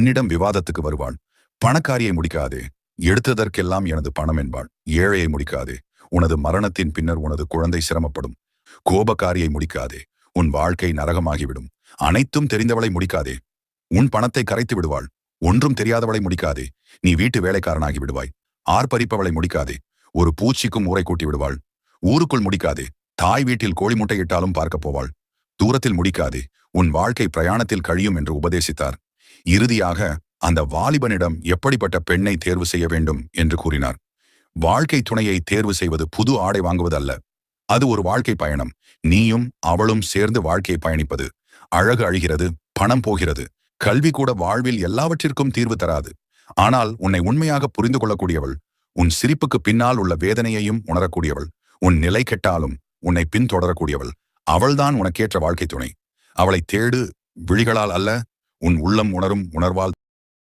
உன்னிடம் விவாதத்துக்கு வருவாள் பணக்காரியை முடிக்காதே. எடுத்ததற்கெல்லாம் எனது பணம் என்பாள் ஏழையை முடிக்காதே. உனது மரணத்தின் பின்னர் உனது குழந்தை சிரமப்படும். கோபக்காரியை முடிக்காதே. உன் வாழ்க்கை நரகமாகிவிடும். அனைத்தும் தெரிந்தவளை முடிக்காதே. உன் பணத்தை கரைத்து விடுவாள். ஒன்றும் தெரியாதவளை முடிக்காதே. நீ வீட்டு வேலைக்காரனாகி விடுவாய். ஆர்ப்பரிப்பவளை முடிக்காதே. ஒரு பூச்சிக்கும் ஊரை கூட்டி விடுவாள். ஊருக்குள் முடிக்காதே. தாய் வீட்டில் கோழி முட்டையிட்டாலும் பார்க்கப் போவாள். தூரத்தில் முடிக்காதே. உன் வாழ்க்கை பிரயாணத்தில் கழியும் என்று உபதேசித்தார். இறுதியாக அந்த வாலிபனிடம் எப்படிப்பட்ட பெண்ணை தேர்வு செய்ய வேண்டும் என்று கூறினார். வாழ்க்கை துணையை தேர்வு செய்வது புது ஆடை வாங்குவது அல்ல அது ஒரு வாழ்க்கை பயணம். நீயும் அவளும் சேர்ந்து வாழ்க்கையை பயணிப்பது. அழகு அழிகிறது பணம் போகிறது. கல்வி கூட வாழ்வில் எல்லாவற்றிற்கும் தீர்வு தராது. ஆனால் உன்னை உண்மையாக புரிந்து கொள்ளக்கூடியவள் உன் சிரிப்புக்கு பின்னால் உள்ள வேதனையையும் உணரக்கூடியவள் உன் நிலை கெட்டாலும் உன்னை பின்தொடரக்கூடியவள். அவள்தான் உனக்கேற்ற வாழ்க்கை துணை. அவளை தேடு விழிகளால் அல்ல உன் உள்ளம் உணரும் உணர்வால்